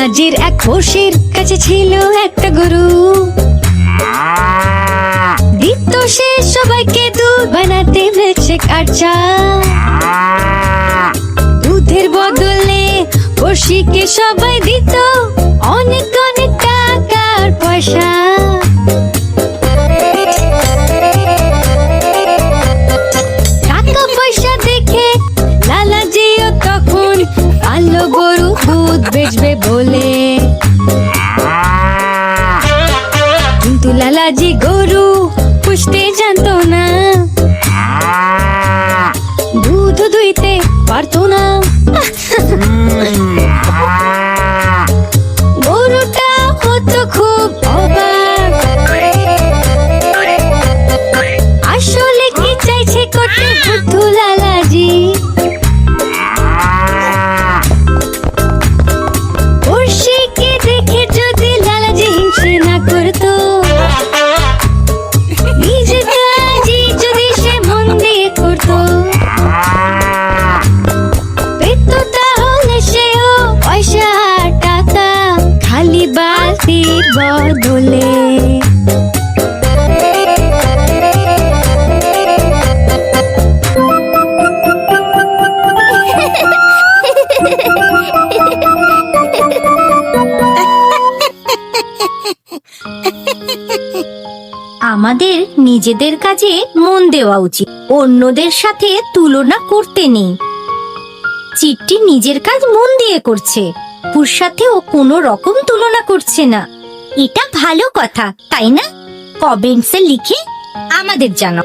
লালাজির এক বসির কাছে ছিল একটা গরু। দিত সে সবাইকে দুধ বানাতে বেছে কাঁচা। দুধের বদলে বসিকে সবাই দিত অনেক অনেক টাকার পয়সা। বেচবে বলে। কিন্তু লালাজি গরু পুষতে জানতো না। দুধ দুইতে পারতো আমাদের নিজেদের কাজে মন দেওয়া উচিত, অন্যদের সাথে তুলনা করতে নেই। চিট্টি নিজের কাজ মন দিয়ে করছে পুর সাথে ও কোনো রকম তুলনা করছে না। এটা ভালো কথা তাই না? কমেন্টসে লিখে আমাদের জানাও।